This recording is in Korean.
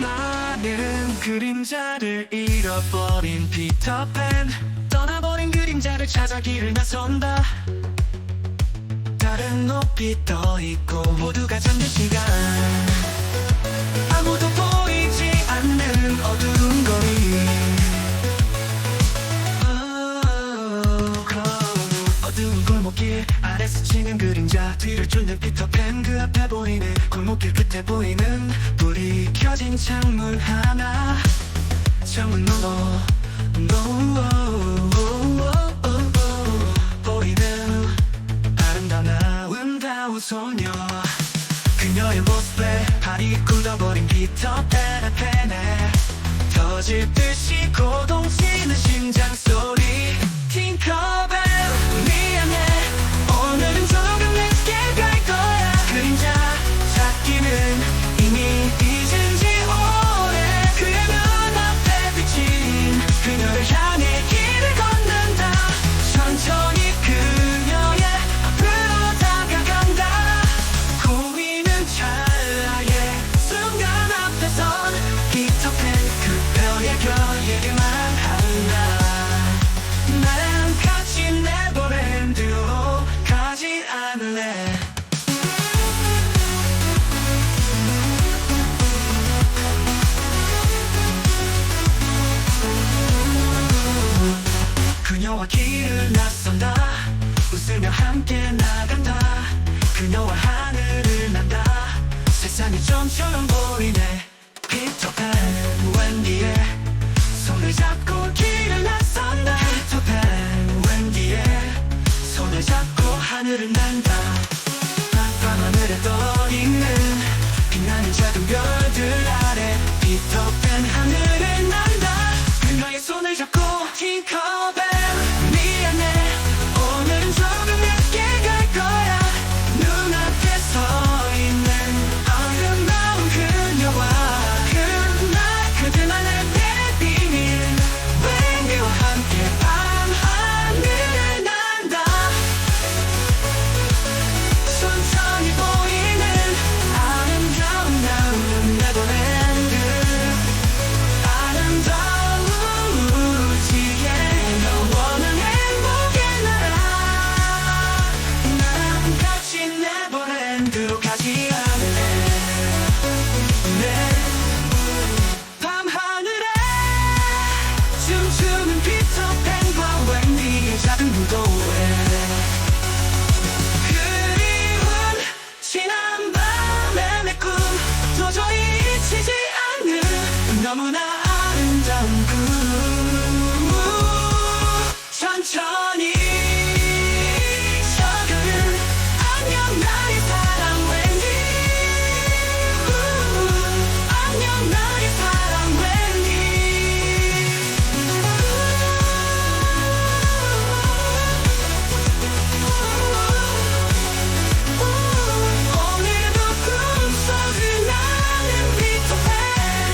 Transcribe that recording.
나는 그림자를 잃어버린 피터팬. 떠나버린 그림자를 찾아 길을 나선다. 다른 높이 떠있고 모두가 잠든 시간 스치는 그림자 뒤를 쫓는 피터팬 그 앞에 보이는 골목길 끝에 보이는 불이 켜진 창문 하나 창문 너머 보이는 아름다운 아름다운 소녀. 그녀의 모습에 발이 굳어버린 피터팬에 터질 듯이 고동치는 심장 소리. 팅커 웃으며 함께 나간다. 그녀와 하늘을 난다. 세상이 좀처럼 보이네. 피터팬 웬디의 손을 잡고